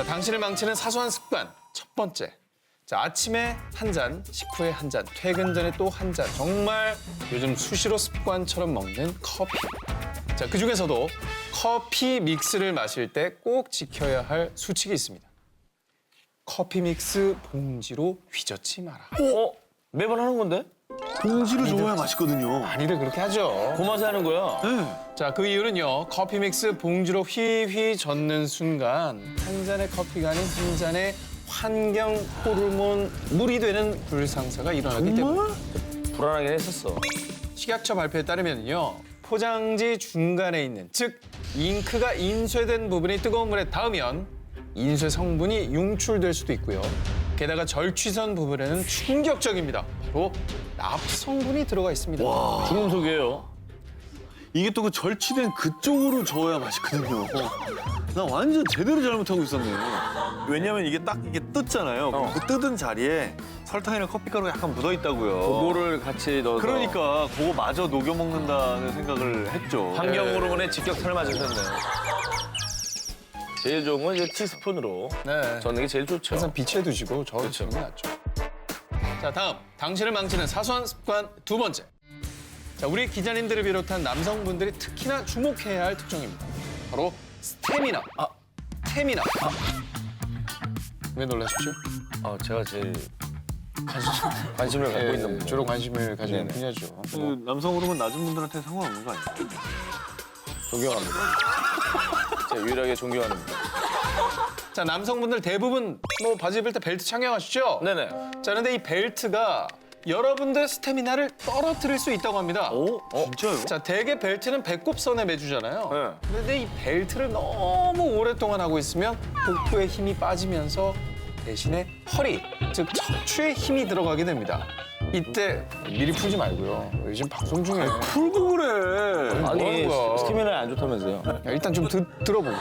자, 당신을 망치는 사소한 습관 첫 번째. 자, 아침에 한 잔, 식후에 한 잔, 퇴근 전에 또 한 잔. 정말 요즘 수시로 습관처럼 먹는 커피. 자, 그 중에서도 커피 믹스를 마실 때 꼭 지켜야 할 수칙이 있습니다. 커피 믹스 봉지로 휘젓지 마라. 어? 매번 하는 건데? 봉지를 줘야 맛있거든요. 많이들 그렇게 하죠. 고마서 하는 거야. 자, 그 이유는요. 커피 믹스 봉지로 휘휘 젓는 순간 한 잔의 커피가 아닌 한 잔의 환경 호르몬 물이 되는 불상사가 일어나기 때문에 불안하긴 했었어. 식약처 발표에 따르면요. 포장지 중간에 있는 즉 잉크가 인쇄된 부분이 뜨거운 물에 닿으면 인쇄 성분이 융출될 수도 있고요. 게다가 절취선 부분에는 충격적입니다. 바로 납 성분이 들어가 있습니다. 죽은 속이에요. 이게 또 그 절취된 그쪽으로 저어야 맛있거든요. 나 완전 제대로 잘못하고 있었네. 왜냐면 이게 딱 이게 뜯잖아요. 그럼 그 뜯은 자리에 설탕이랑 커피가루가 약간 묻어 있다고요. 그거를 같이 넣어서 그러니까 그거 마저 녹여 먹는다는 생각을 했죠. 환경 호르몬에 직격탄을 맞으셨네. 제일 좋은 건 이제 티스푼으로 네. 젓는 게 제일 좋죠. 항상 빛에 두시고 저를 치는 게 낫죠. 자, 다음. 당신을 망치는 사소한 습관 두 번째. 자, 우리 기자님들을 비롯한 남성분들이 특히나 주목해야 할 특종입니다. 바로 스태미나. 아, 스태미나. 아. 왜 놀라십시오? 아, 제가 제일 관심, 관심을 갖고 있는 분. 주로 관심을 가지는 네네. 분야죠. 그 남성 호르몬 낮은 분들한테 상관없는 거 아니에요? 존경합니다. 제가 유일하게 존경하는 분. 자, 남성분들 대부분 뭐 바지 입을 때 벨트 착용하시죠? 네네. 자, 근데 이 벨트가 여러분들 스태미나를 떨어뜨릴 수 있다고 합니다. 오, 진짜요? 자, 대개 벨트는 배꼽선에 매주잖아요. 네. 근데 이 벨트를 너무 오랫동안 하고 있으면 복부에 힘이 빠지면서 대신에 허리, 즉 척추에 힘이 들어가게 됩니다. 이때 미리 풀지 말고요. 요즘 방송 중에 풀고 그래. 아니, 하는 거야? 스키미는 안 좋다면서요. 야, 일단 좀 드, 들어보고.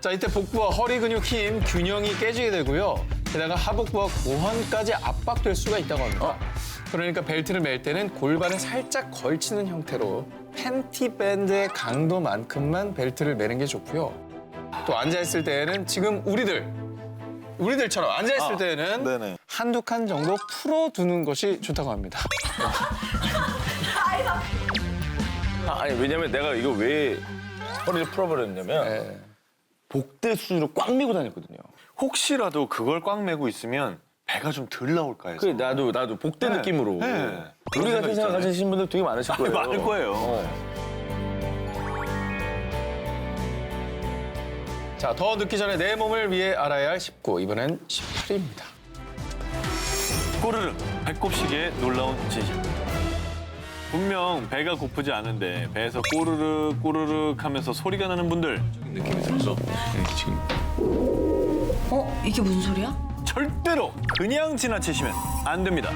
자, 이때 복부와 허리 근육 힘 균형이 깨지게 되고요. 게다가 하복부와 고환까지 압박될 수가 있다고 합니다. 그러니까 벨트를 멜 때는 골반에 살짝 걸치는 형태로 팬티 밴드의 강도만큼만 벨트를 매는 게 좋고요. 또 앉아 있을 때에는 지금 우리들 우리들처럼 앉아 있을 때에는 네네. 한두 칸 정도 풀어두는 것이 좋다고 합니다. 아, 아니, 왜냐면 내가 이거 왜 허리를 풀어버렸냐면 네. 복대 수준으로 꽉 메고 다녔거든요. 혹시라도 그걸 꽉 메고 있으면 배가 좀 덜 나올까 해서. 그래, 나도, 나도 복대 네. 느낌으로. 네. 우리 같은 생각 생각 가지신 분들 되게 많으실 거예요. 많을 거예요. 어. 자, 더 늦기 전에 내 몸을 위해 알아야 할 19. 이번엔 18입니다. 꼬르륵 배꼽시계의 놀라운 진실. 분명 배가 고프지 않은데 배에서 꼬르륵 꼬르륵 하면서 소리가 나는 분들 느낌이 들어서 지금 어? 이게 무슨 소리야? 절대로 그냥 지나치시면 안 됩니다.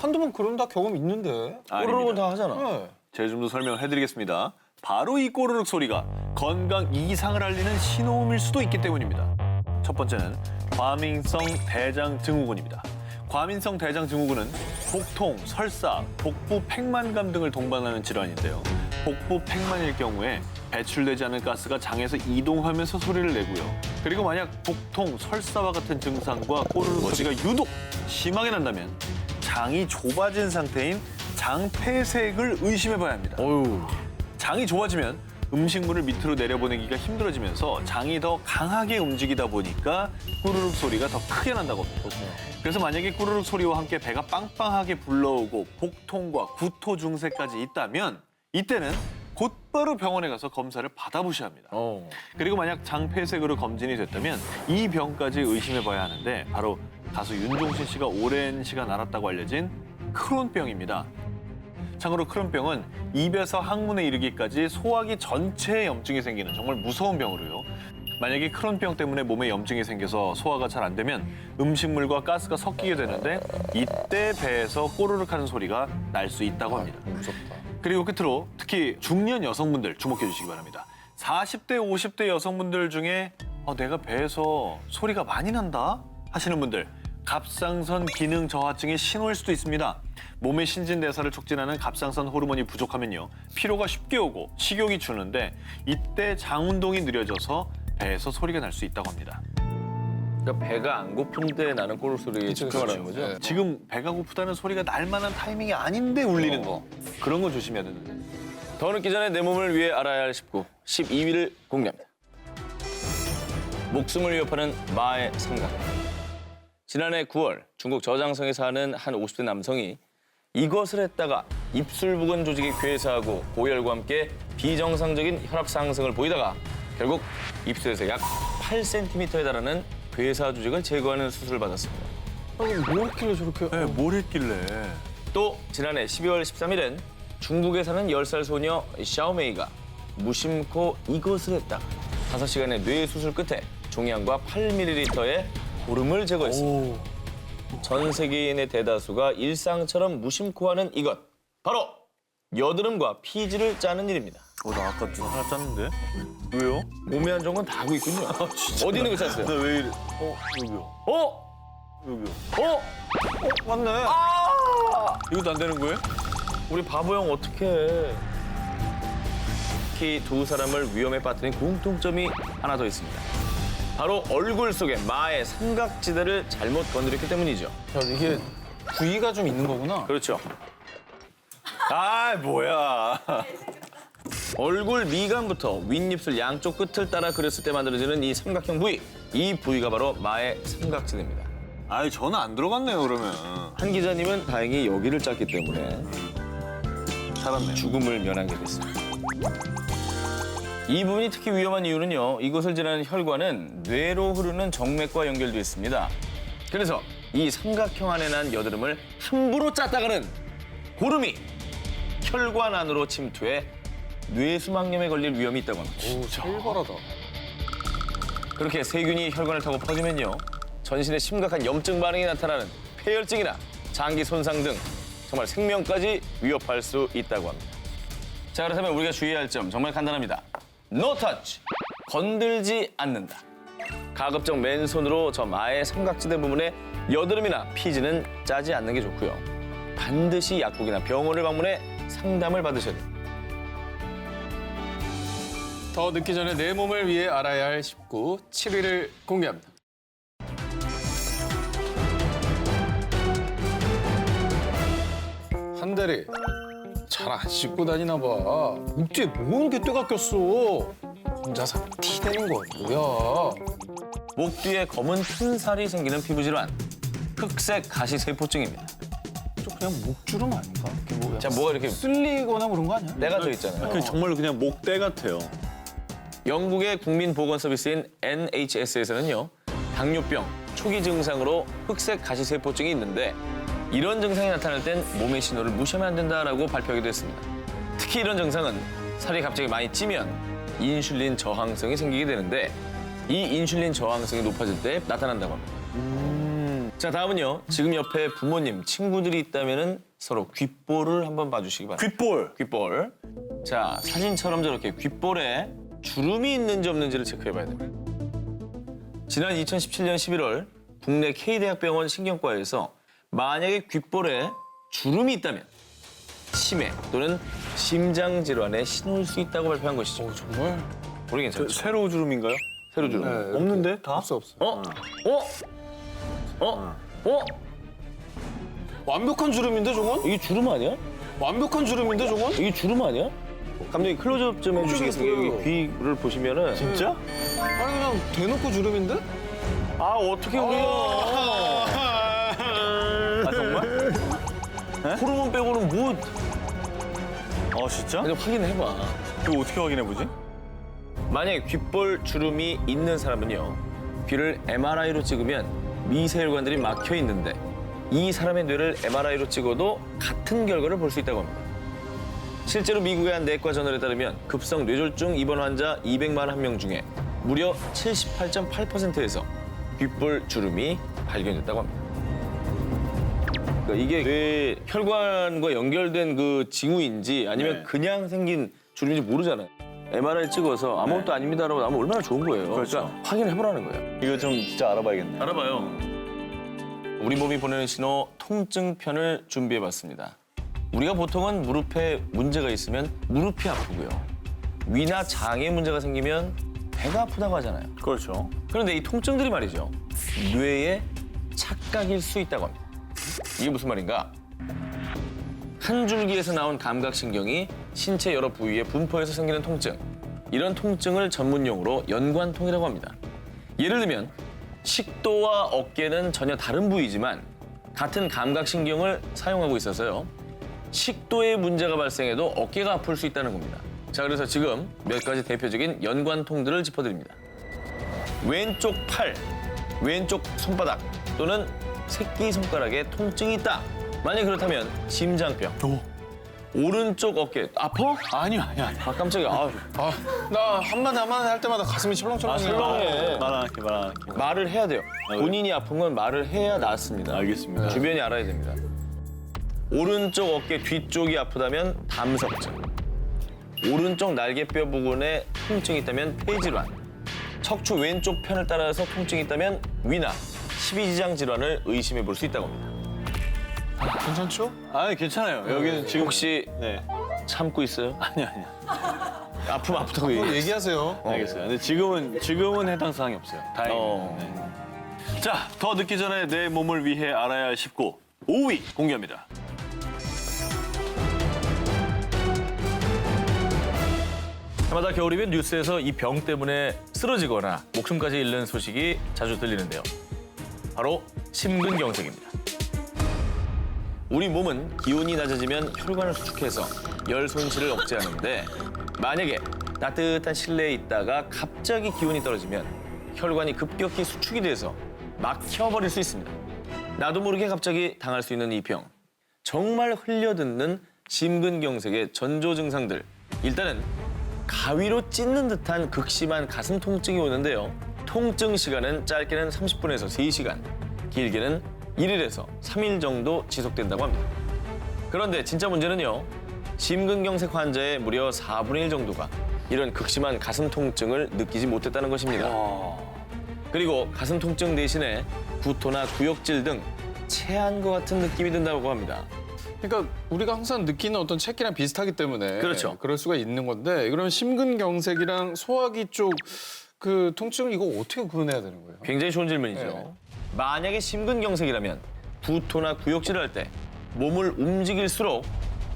한두 번 그런 다 경험 있는데. 꼬르륵은 다 하잖아. 네. 제가 좀 더 설명을 해드리겠습니다. 바로 이 꼬르륵 소리가 건강 이상을 알리는 신호음일 수도 있기 때문입니다. 첫 번째는 과민성 대장 증후군입니다. 과민성 대장 증후군은 복통, 설사, 복부 팽만감 등을 동반하는 질환인데요. 복부 팽만일 경우에 배출되지 않은 가스가 장에서 이동하면서 소리를 내고요. 그리고 만약 복통, 설사와 같은 증상과 꼬르륵 소리가 유독 심하게 난다면 장이 좁아진 상태인 장폐색을 의심해봐야 합니다. 어유 장이 좁아지면 음식물을 밑으로 내려보내기가 힘들어지면서 장이 더 강하게 움직이다 보니까 꾸르륵 소리가 더 크게 난다고 합니다. 그래서 만약에 꾸르륵 소리와 함께 배가 빵빵하게 불러오고 복통과 구토 증세까지 있다면 이때는 곧바로 병원에 가서 검사를 받아보셔야 합니다. 어. 그리고 만약 장폐색으로 검진이 됐다면 이 병까지 의심해봐야 하는데 바로 가수 윤종신 씨가 오랜 시간 앓았다고 알려진 크론병입니다. 참고로 크론병은 입에서 항문에 이르기까지 소화기 전체에 염증이 생기는 정말 무서운 병으로요. 만약에 크론병 때문에 몸에 염증이 생겨서 소화가 잘 안 되면 음식물과 가스가 섞이게 되는데 이때 배에서 꼬르륵 하는 소리가 날 수 있다고 합니다. 무섭다. 그리고 끝으로 특히 중년 여성분들 주목해 주시기 바랍니다. 40대, 50대 여성분들 중에 어, 내가 배에서 소리가 많이 난다 하시는 분들 갑상선 기능 저하증의 신호일 수도 있습니다. 몸의 신진대사를 촉진하는 갑상선 호르몬이 부족하면요. 피로가 쉽게 오고 식욕이 주는데 이때 장 운동이 느려져서 배에서 소리가 날 수 있다고 합니다. 그러니까 배가 안 고픈데 나는 꼬르륵 소리에 집중하라는 거죠? 네. 지금 배가 고프다는 소리가 날 만한 타이밍이 아닌데 울리는 거. 그런 거 조심해야 되는데. 더 늦기 전에 내 몸을 위해 알아야 할 19, 12위를 공개합니다. 목숨을 위협하는 마의 삼각. 지난해 9월 중국 저장성에 사는 한 50대 남성이 이것을 했다가 입술 부근 조직이 괴사하고 고열과 함께 비정상적인 혈압 상승을 보이다가 결국 입술에서 약 8cm에 달하는 괴사 조직을 제거하는 수술을 받았습니다. 아니, 뭐 했길래 저렇게. 네, 뭘 했길래. 또 지난해 12월 13일엔 중국에 사는 10살 소녀 샤오메이가 무심코 이것을 했다. 5시간의 뇌 수술 끝에 종양과 8ml의 고름을 제거했습니다. 전 세계인의 대다수가 일상처럼 무심코 하는 이것. 바로 여드름과 피지를 짜는 일입니다. 어, 나 아까 좀 하나 짰는데? 왜요? 몸에 한 정은 다 하고 있군요. 어디 있는 거 짰어요? 나 왜 이래? 어, 여기요. 어? 여기요. 어? 맞네. 이것도 안 되는 거예요? 우리 바보 형 어떡해. 특히 두 사람을 위험에 빠뜨린 공통점이 하나 더 있습니다. 바로 얼굴 속에 마의 삼각지대를 잘못 건드렸기 때문이죠. 야, 이게 부위가 좀 있는 거구나. 그렇죠. 아, 뭐야. 얼굴 미간부터 윗입술 양쪽 끝을 따라 그렸을 때 만들어지는 이 삼각형 부위. 이 부위가 바로 마의 삼각지대입니다. 아이, 저는 안 들어갔네요, 그러면. 한 기자님은 다행히 여기를 짰기 때문에 살았네. 죽음을 면하게 됐습니다. 이 부분이 특히 위험한 이유는요. 이곳을 지나는 혈관은 뇌로 흐르는 정맥과 연결되어 있습니다. 그래서 이 삼각형 안에 난 여드름을 함부로 짰다가는 고름이 혈관 안으로 침투해 뇌수막염에 걸릴 위험이 있다고 합니다. 오, 살벌하다. 그렇게 세균이 혈관을 타고 퍼지면요. 전신에 심각한 염증 반응이 나타나는 폐혈증이나 장기 손상 등 정말 생명까지 위협할 수 있다고 합니다. 자, 그렇다면 우리가 주의해야 할 점 정말 간단합니다. Touch. 건들지 않는다. 가급적 맨손으로 저 마의 삼각지대 부분에 여드름이나 피지는 짜지 않는 게 좋고요. 반드시 약국이나 병원을 방문해 상담을 받으셔야 됩니다. 더 늦기 전에 내 몸을 위해 알아야 할 19, 7위를 공개합니다. 한 달에 잘 안 씻고 다니나 봐. 목 뒤에 뭔 개떼가 꼈어. 혼자서 티 내는 거 뭐야. 목 뒤에 검은 큰 살이 생기는 피부 질환, 흑색 가시 세포증입니다. 저 그냥 목주름 아닌가? 이게 뭐야? 자, 뭐가 이렇게 쓸리거나 그런 거 아니야? 때가 져 있잖아요. 그 정말로 그냥 목대 같아요. 영국의 국민보건 서비스인 NHS에서는요, 당뇨병 초기 증상으로 흑색 가시 세포증이 있는데 이런 증상이 나타날 땐 몸의 신호를 무시하면 안 된다라고 발표하기도 했습니다. 특히 이런 증상은 살이 갑자기 많이 찌면 인슐린 저항성이 생기게 되는데 이 인슐린 저항성이 높아질 때 나타난다고 합니다. 자 다음은요. 지금 옆에 부모님, 친구들이 있다면 서로 귓볼을 한번 봐주시기 바랍니다. 귓볼. 귓볼. 자, 사진처럼 저렇게 귓볼에 주름이 있는지 없는지를 체크해봐야 됩니다. 지난 2017년 11월 국내 K대학병원 신경과에서 만약에 귓볼에 주름이 있다면 치매 또는 심장 질환에 신호일 수 있다고 발표한 것이죠. 어, 정말? 우리 괜찮죠? 세로 주름인가요? 세로 주름. 네, 없는데, 다? 없어, 없어. 어? 어? 어? 어? 완벽한 주름인데 저건? 이게 주름 아니야? 완벽한 주름인데 저건? 이게 주름 아니야? 감독님 클로즈업 좀 해주시겠습니까? 보여요. 여기 귀를 보시면은 진짜? 아니 그냥 대놓고 주름인데? 아 어떻게 우리가 호르몬 빼고는 뭐 아, 진짜? 그냥 확인해봐. 그거 어떻게 확인해 보지? 만약에 귓볼 주름이 있는 사람은요. 귀를 MRI로 찍으면 미세혈관들이 막혀 있는데 이 사람의 뇌를 MRI로 찍어도 같은 결과를 볼 수 있다고 합니다. 실제로 미국의 한 내과 저널에 따르면 급성 뇌졸중 입원 환자 200만 한 명 중에 무려 78.8%에서 귓볼 주름이 발견됐다고 합니다. 그러니까 이게 뇌 혈관과 연결된 그 징후인지 아니면 네. 그냥 생긴 주름인지 모르잖아요. MRI 찍어서 아무것도 아닙니다라고 나면 얼마나 좋은 거예요. 네. 그렇죠. 러니까 확인해보라는 거예요. 이거 좀 진짜 알아봐야겠네. 알아봐요. 우리 몸이 보내는 신호 통증편을 준비해봤습니다. 우리가 보통은 무릎에 문제가 있으면 무릎이 아프고요. 위나 장에 문제가 생기면 배가 아프다고 하잖아요. 그렇죠. 그런데 이 통증들이 말이죠. 뇌의 착각일 수 있다고 합니다. 이게 무슨 말인가? 한 줄기에서 나온 감각신경이 신체 여러 부위에 분포해서 생기는 통증. 이런 통증을 전문용어로 연관통이라고 합니다. 예를 들면 식도와 어깨는 전혀 다른 부위지만 같은 감각신경을 사용하고 있어서요. 식도에 문제가 발생해도 어깨가 아플 수 있다는 겁니다. 자, 그래서 지금 몇 가지 대표적인 연관통들을 짚어드립니다. 왼쪽 팔, 왼쪽 손바닥 또는 새끼 손가락에 통증이 있다. 만약 그렇다면 심장병. 오른쪽 어깨 아파? 아니요, 아니요, 아니요. 아 깜짝이야. 아, 아, 나 한마디 한마디 할 때마다 가슴이 철렁철렁해요. 설렁해. 말 안 할게, 말 안 할게. 말을 해야 돼요. 본인이 아픈 건 말을 해야 낫습니다. 알겠습니다. 주변이 알아야 됩니다. 오른쪽 어깨 뒤쪽이 아프다면 담석증. 오른쪽 날개뼈 부근에 통증이 있다면 폐질환. 척추 왼쪽 편을 따라서 통증이 있다면 위나 십이지장 질환을 의심해 볼 수 있다고 합니다. 괜찮죠? 아, 괜찮아요. 여기는 지금 혹시 네. 참고 있어요? 아니, 아니요. 아프면 아프다고 얘기해. 얘기하세요. 알겠어요. 근데 지금은 지금은 해당 사항이 없어요. 다행이네요. 어. 네. 자, 더 늦기 전에 내 몸을 위해 알아야 할 쉽고 5위 공개합니다. 해마다 겨울이면 뉴스에서 이 병 때문에 쓰러지거나 목숨까지 잃는 소식이 자주 들리는데요. 바로 심근경색입니다. 우리 몸은 기온이 낮아지면 혈관을 수축해서 열 손실을 억제하는데 만약에 따뜻한 실내에 있다가 갑자기 기온이 떨어지면 혈관이 급격히 수축이 돼서 막혀버릴 수 있습니다. 나도 모르게 갑자기 당할 수 있는 이 병. 정말 흘려듣는 심근경색의 전조 증상들. 일단은 가위로 찢는 듯한 극심한 가슴 통증이 오는데요. 통증 시간은 짧게는 30분에서 3시간, 길게는 1일에서 3일 정도 지속된다고 합니다. 그런데 진짜 문제는요. 심근경색 환자의 무려 4분의 1 정도가 이런 극심한 가슴 통증을 느끼지 못했다는 것입니다. 그리고 가슴 통증 대신에 구토나 구역질 등 체한 것 같은 느낌이 든다고 합니다. 그러니까 우리가 항상 느끼는 어떤 체기랑 비슷하기 때문에 그렇죠. 그럴 수가 있는 건데 그러면 심근경색이랑 소화기 쪽 그 통증을 이거 어떻게 구분해야 되는 거예요? 굉장히 좋은 질문이죠. 네. 만약에 심근경색이라면 구토나 구역질을 할 때 몸을 움직일수록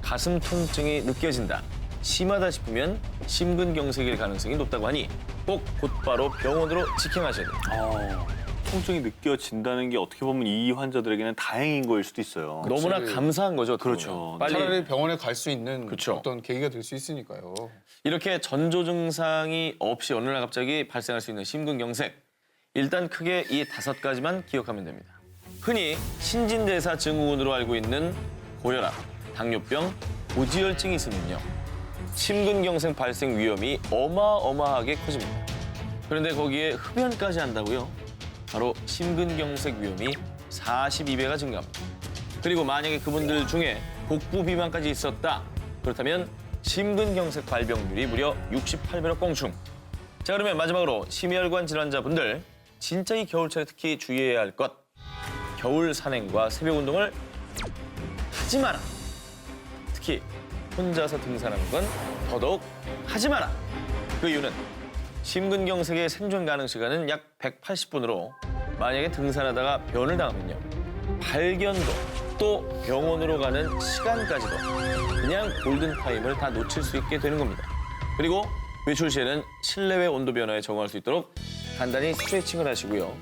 가슴 통증이 느껴진다. 심하다 싶으면 심근경색일 가능성이 높다고 하니 꼭 곧바로 병원으로 직행하셔야 돼요. 통증이 느껴진다는 게 어떻게 보면 이 환자들에게는 다행인 거일 수도 있어요. 너무나 감사한 거죠. 어떻게 그렇죠. 보면. 빨리 차라리 병원에 갈 수 있는 그렇죠. 어떤 계기가 될 수 있으니까요. 이렇게 전조 증상이 없이 어느 날 갑자기 발생할 수 있는 심근경색. 일단 크게 이 다섯 가지만 기억하면 됩니다. 흔히 신진대사 증후군으로 알고 있는 고혈압, 당뇨병, 고지혈증이 있으면요. 심근경색 발생 위험이 어마어마하게 커집니다. 그런데 거기에 흡연까지 한다고요? 바로 심근경색 위험이 42배가 증가합니다. 그리고 만약에 그분들 중에 복부 비만까지 있었다. 그렇다면 심근경색 발병률이 무려 68배로 껑충. 자 그러면 마지막으로 심혈관 질환자분들 진짜 이 겨울철에 특히 주의해야 할 것. 겨울 산행과 새벽 운동을 하지 마라. 특히 혼자서 등산하는 건 더더욱 하지 마라. 그 이유는 심근경색의 생존 가능 시간은 약 180분으로 만약에 등산하다가 변을 당하면요. 발견도 또 병원으로 가는 시간까지도 그냥 골든타임을 다 놓칠 수 있게 되는 겁니다. 그리고 외출 시에는 실내외 온도 변화에 적응할 수 있도록 간단히 스트레칭을 하시고요.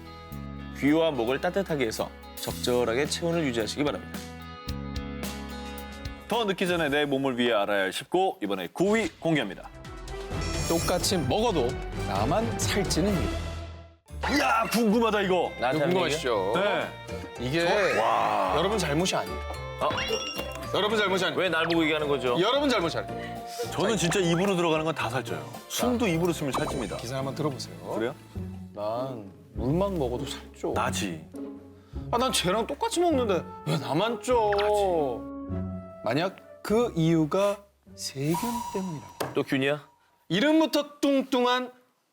귀와 목을 따뜻하게 해서 적절하게 체온을 유지하시기 바랍니다. 더 늦기 전에 내 몸을 위해 알아야 할 쉽고 이번에 9위 공개합니다. 똑같이 먹어도 나만 살찌는 일. 야 궁금하다 이거. 나한테 하는 궁금하시죠? 네. 이게 여러분 잘못이 아니에요. 어? 여러분 잘못이 아니에요. 왜날 보고 얘기하는 거죠? 여러분 잘못이 아니에요. 저는 진짜 입으로 들어가는 건 다 살쪄요. 숨도 입으로 쓰면 살찝니다. 기사 한번 들어보세요. 그래요? 난 물만 먹어도 살쪄. 나지. 아, 난 쟤랑 똑같이 먹는데 왜 나만 쪄? 만약 그 이유가 세균 때문이라고. 또 균이야? 이름부터 뚱뚱한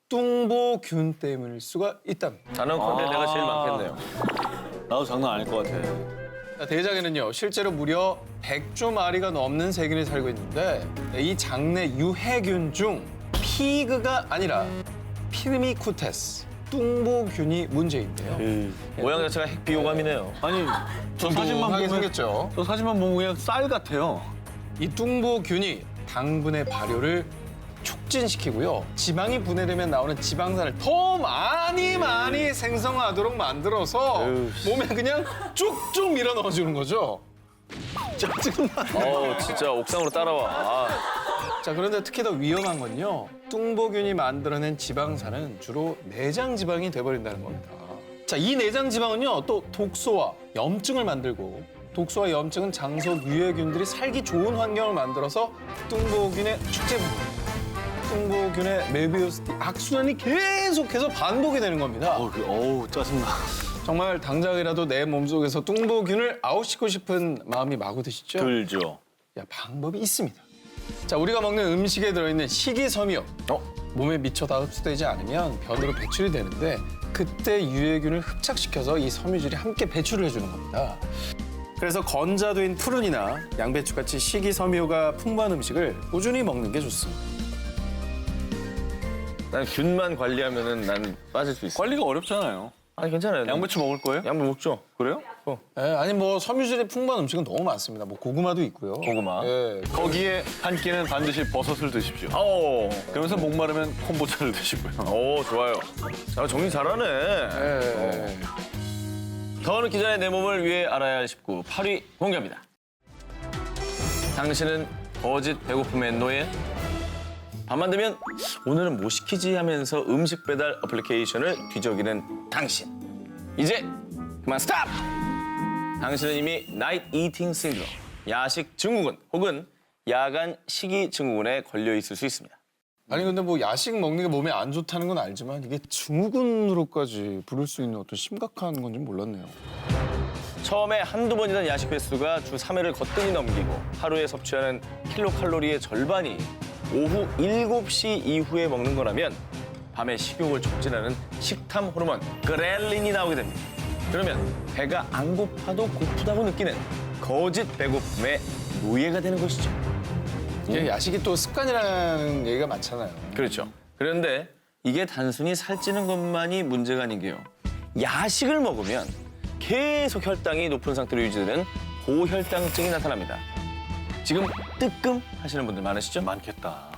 뚱보균 때문일 수가 있답니다. 단언컨대 내가 제일 많겠네요. 나도 장난 아닐 것 같아. 자, 대장에는요 실제로 무려 100조 마리가 넘는 세균이 살고 있는데 이 장내 유해균 중 피그가 아니라 피르미쿠테스 뚱보균이 문제인데요. 모양 자체가 핵 비호감이네요. 아니 저 사진만 뚱뚱하게 보면 생겼죠. 저 사진만 보면 그냥 쌀 같아요. 이 뚱보균이 당분의 발효를 촉진시키고요. 지방이 분해되면 나오는 지방산을 더 많이 많이 생성하도록 만들어서 몸에 그냥 쭉쭉 밀어 넣어주는 거죠. 짜증나. 어우, 진짜 옥상으로 따라와. 아, 자 그런데 특히 더 위험한 건요. 뚱보균이 만들어낸 지방산은 주로 내장 지방이 돼버린다는 겁니다. 자 이 내장 지방은요 또 독소와 염증을 만들고 독소와 염증은 장속 유해균들이 살기 좋은 환경을 만들어서 뚱보균의 축제부, 뚱보균의 메비우스 악순환이 계속해서 반복이 되는 겁니다. 어, 그, 어우 짜증나. 정말 당장이라도 내 몸속에서 뚱보균을 아웃시키고 싶은 마음이 마구 드시죠? 들죠. 야, 방법이 있습니다. 자, 우리가 먹는 음식에 들어있는 식이섬유. 어? 몸에 미쳐 다 흡수되지 않으면 변으로 배출이 되는데 그때 유해균을 흡착시켜서 이 섬유질이 함께 배출을 해주는 겁니다. 그래서 건자도인 푸른이나 양배추 같이 식이섬유가 풍부한 음식을 꾸준히 먹는 게 좋습니다. 난 균만 관리하면은 난 빠질 수 있어. 관리가 어렵잖아요. 아니, 괜찮아요. 양배추 먹을 거예요? 양배 먹죠. 그래요? 예, 아니 뭐 섬유질이 풍부한 음식은 너무 많습니다. 뭐 고구마도 있고요. 고구마. 예, 거기에 한 끼는 반드시 버섯을 드십시오. 아오, 그러면서 목마르면 콤보차를 드시고요. 오, 좋아요. 자, 정리 잘하네. 예. 더 늦기 전에 내 몸을 위해 알아야 할 19, 8위 공개합니다. 당신은 거짓 배고픔의 노예? 밤만 되면 오늘은 뭐 시키지 하면서 음식 배달 어플리케이션을 뒤적이는 당신. 이제 그만 스탑! 당신은 이미 나이트 이팅 신드롬, 야식 증후군 혹은 야간 식이 증후군에 걸려 있을 수 있습니다. 아니 근데 뭐 야식 먹는 게 몸에 안 좋다는 건 알지만 이게 증후군으로까지 부를 수 있는 어떤 심각한 건지 몰랐네요. 처음에 한두 번이던 야식 횟수가 주 3회를 거뜬히 넘기고 하루에 섭취하는 킬로칼로리의 절반이 오후 7시 이후에 먹는 거라면 밤에 식욕을 촉진하는 식탐 호르몬 그렐린이 나오게 됩니다. 그러면 배가 안 고파도 고프다고 느끼는 거짓 배고픔의 노예가 되는 것이죠. 이게 야식이 또 습관이라는 얘기가 많잖아요. 그렇죠. 그런데 이게 단순히 살찌는 것만이 문제가 아닌 게요. 야식을 먹으면 계속 혈당이 높은 상태로 유지되는 고혈당증이 나타납니다. 지금 뜨끔 하시는 분들 많으시죠? 많겠다.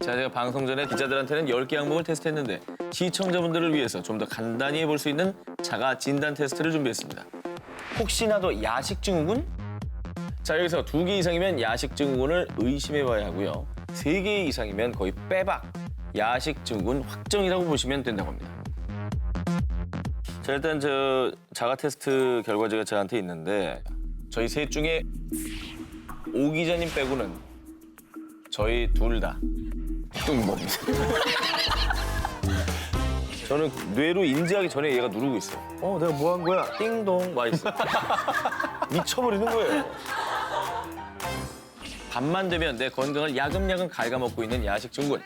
자, 제가 방송 전에 기자들한테는 10개 항목을 테스트했는데 시청자분들을 위해서 좀 더 간단히 해볼 수 있는 자가 진단 테스트를 준비했습니다. 혹시나도 야식 증후군? 자, 여기서 두 개 이상이면 야식 증후군을 의심해봐야 하고요. 세 개 이상이면 거의 빼박 야식 증후군 확정이라고 보시면 된다고 합니다. 자, 일단 저 자가 테스트 결과지가 저한테 있는데 저희 셋 중에 오 기자님 빼고는 저희 둘 다 뚱봅니다. 저는 뇌로 인지하기 전에 얘가 누르고 있어요. 어, 내가 뭐 한 거야? 띵동 와 있어. 미쳐버리는 거예요. 밤만 되면 내 건강을 야금야금 갉아먹고 있는 야식 증후군.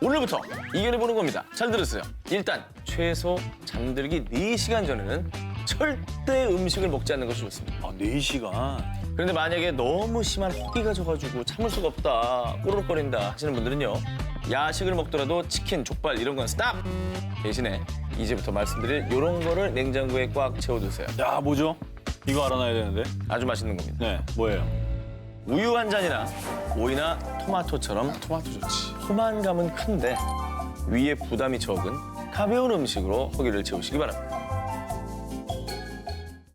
오늘부터 이겨내보는 겁니다. 잘 들으세요. 일단 최소 잠들기 4시간 전에는 절대 음식을 먹지 않는 것이 좋습니다. 아, 4시간. 그런데 만약에 너무 심한 허기가 져가지고 참을 수가 없다, 꼬르륵거린다 하시는 분들은요. 야식을 먹더라도 치킨, 족발 이런 건 스탑! 대신에 이제부터 말씀드릴 이런 거를 냉장고에 꽉 채워두세요. 야, 뭐죠? 이거 알아놔야 되는데. 아주 맛있는 겁니다. 네, 뭐예요? 우유 한 잔이나 오이나 토마토처럼 토마토 좋지. 포만감은 큰데 위에 부담이 적은 가벼운 음식으로 허기를 채우시기 바랍니다.